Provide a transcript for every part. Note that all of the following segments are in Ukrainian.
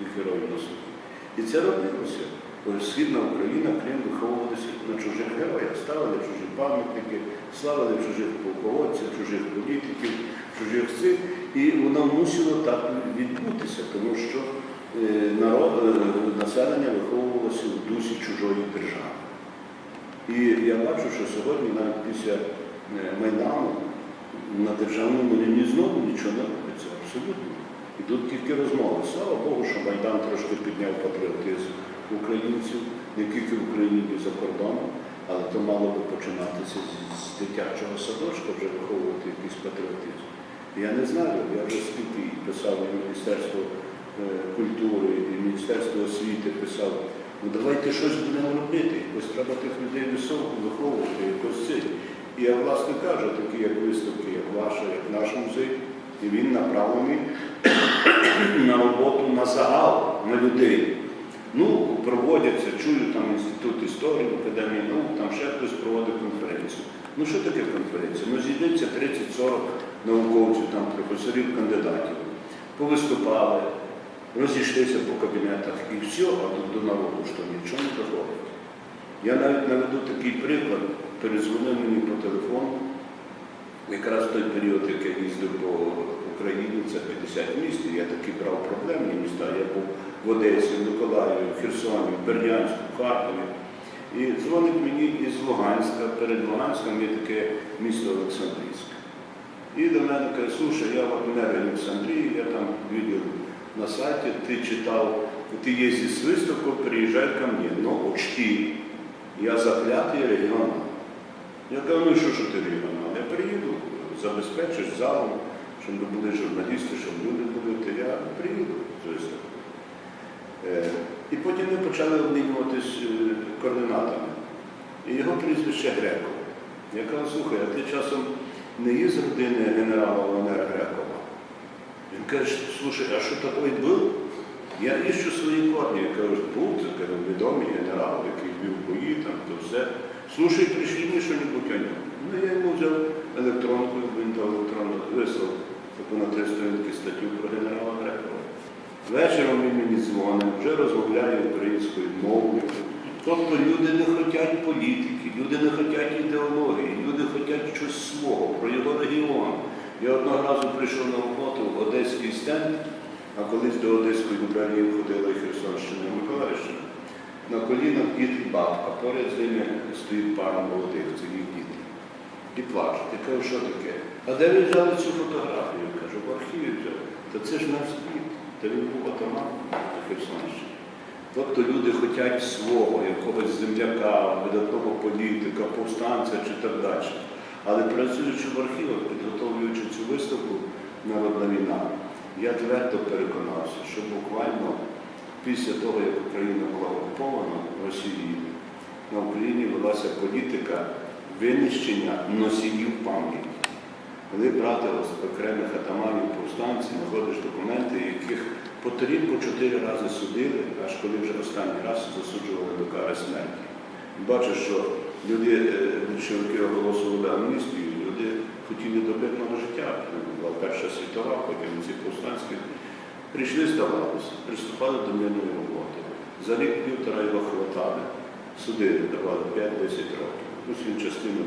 їх героїв на. І це робилося. Східна Україна, Крим виховувалися на чужих героях, ставили чужі пам'ятники, славили чужих полководців, чужих політиків, чужих цих. І воно мусило так відбутися, тому що е, народ, е, населення виховувалося в дусі чужої держави. І я бачу, що сьогодні навіть після е, Майдану на державному рівні знову нічого не робиться, абсолютно. Ідуть тільки розмови. Слава Богу, що Майдан трошки підняв патріотизм українців, не тільки в Україні, за кордоном, але то мало би починатися з, з дитячого садочка, вже виховувати якийсь патріотизм. Я не знаю, я вже скільки писав і Міністерство е, культури, і Міністерство освіти писав, ну давайте щось будемо робити, якось треба тих людей високо виховувати, якось це. І я, власне кажу, такі як виставки, як ваша, як наш музей, і він направлений на роботу на загал, на людей. Ну, проводяться, чую там інститут історії, академії наук, там ще хтось проводить конференцію. Ну що таке конференція? Ну зійдеться 30-40 науковців, там професорів, кандидатів. Повиступали, розійшлися по кабінетах і все, а тут до народу що нічого не доходить. Я навіть наведу такий приклад, перезвонив мені по телефону, якраз в той період, як я їздив 25 міст, я такі брав проблемні міста. Я був в Одесі, в Миколаєві, в Херсоні, в Бердянську, в Харкові. І дзвонить мені із Луганська, перед Луганськом є таке місто Олександрійське. І до мене каже, слушай, я в мер Олександрії, я там відділ на сайті, ти читав, ти є зі виставку, приїжджай ко мені. Ну, очки, я заклятий регіонал. Я кажу, ну що, ж ти регіонал? Я приїду, забезпечиш залом щоб були журналісти, щоб люди були, то я приїду з виставки. Е, І потім ми почали обмінюватись е, координатами. І його прізвище Греко. Я кажу, слухай, а ти часом не є з родини генерала Валерія Грекова? Він каже, слушай, а що такий був? Я іщу свої корні. Я кажу, був це кажу, відомий генерал, який вів бої, там то все. Слушай, прийшли мені що-небудь о ньому. Ну, я йому взяв електронку, він дав електронну вислав таку на три сторінки статтю про генерала Грекова. Вечором він мені дзвонить, вже розмовляє українською мовою. Тобто люди не хочуть політики, люди не хочуть ідеології, люди хочуть щось свого, про його регіон. Я одного разу прийшов на роботу в Одеський стенд, а колись до Одеської губернії входила Херсонщина і Миколаївщина. На колінах дід і бабка, поряд з ними стоїть пара молодих, це їх діти. І плачуть. Я кажу, що таке? А де ви взяли цю фотографію? Кажу, в архіві взяв. Та це ж наш дід. Та він був атаман на Херсонщині. Тобто люди хочуть свого, якогось земляка, видатного політика, повстанця чи так далі. Але працюючи в архівах, підготовлюючи цю виставку Народна війна, я твердо переконався, що буквально після того, як Україна була окупована Росією, на Україні велася політика винищення носіїв. Коли брати окремих атаманів повстанців, знаходиш документи, яких по три, по чотири рази судили, аж коли вже останній раз засуджували до кари смерті. Бачиш, що люди, е, більшовики оголосували амністію, люди хотіли до добитного життя. Була Перша світова, потім ці повстанські прийшли, здавалося, приступали до мирної роботи. За рік-півтора його хватали, судили, давали 5-10 років. Ось він частину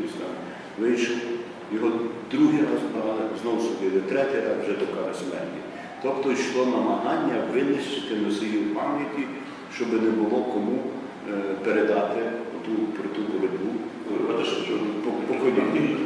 десь там вийшов. Його другий раз брали, знову судили, третій раз вже до кари смерті. Тобто йшло намагання винищити носіїв пам'яті, щоб не було кому е, передати ту, про ту боротьбу по- поколінню.